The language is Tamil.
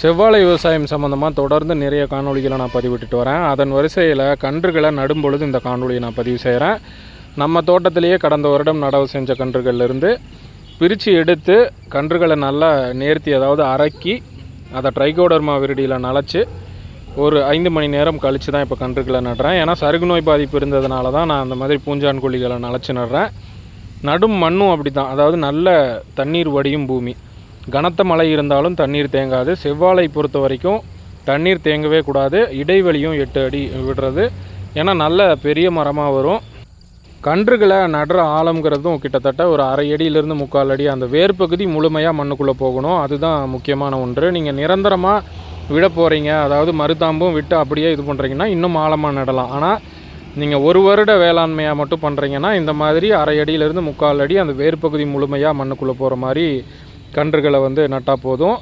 செவ்வாழை விவசாயம் சம்மந்தமாக தொடர்ந்து நிறைய காணொளிகளை நான் பதிவிட்டுட்டு வரேன். அதன் வரிசையில் கன்றுகளை நடும் பொழுது இந்த காணொலியை நான் பதிவு செய்கிறேன் நம்ம தோட்டத்திலேயே கடந்த வருடம் நடவு செஞ்ச கன்றுகள்லேருந்து பிரித்து எடுத்து கன்றுகளை நல்லா நேர்த்தி அதாவது அரக்கி அதை ட்ரைகோடர்மா விரடியில் நனைச்சி ஒரு ஐந்து மணி நேரம் கழித்து தான் இப்போ கன்றுகளை நடுறேன். ஏன்னா சருகு நோய் பாதிப்பு இருந்ததுனால தான் நான் அந்த மாதிரி பூஞ்சான் குழிகளை நனைச்சு நடுறேன். நடும் மண்ணும் அப்படி தான் அதாவது நல்ல தண்ணீர் வடியும் பூமி. கனத்த மழை இருந்தாலும் தண்ணீர் தேங்காது. செவ்வாழை பொறுத்த வரைக்கும் தண்ணீர் தேங்கவே கூடாது. இடைவெளியும் எட்டு அடி விடுறது. ஏன்னா நல்ல பெரிய மரமாக வரும். கன்றுகளை நடுற ஆழம்ங்கிறதும் கிட்டத்தட்ட ஒரு அரை அடியிலிருந்து முக்கால் அடி. அந்த வேர்பகுதி முழுமையாக மண்ணுக்குள்ளே போகணும். அதுதான் முக்கியமான ஒன்று. நீங்கள் நிரந்தரமாக விட போகிறீங்க அதாவது மருதாம்பும் விட்டு அப்படியே இது பண்ணுறீங்கன்னா இன்னும் ஆழமாக நடலாம். ஆனால் நீங்கள் ஒரு வருட வேளாண்மையாக மட்டும் பண்ணுறீங்கன்னா இந்த மாதிரி அரை அடியிலேருந்து முக்கால் அடி அந்த வேர்பகுதி முழுமையாக மண்ணுக்குள்ளே போகிற மாதிரி கன்றுகளை வந்து நட்டால் போதும்.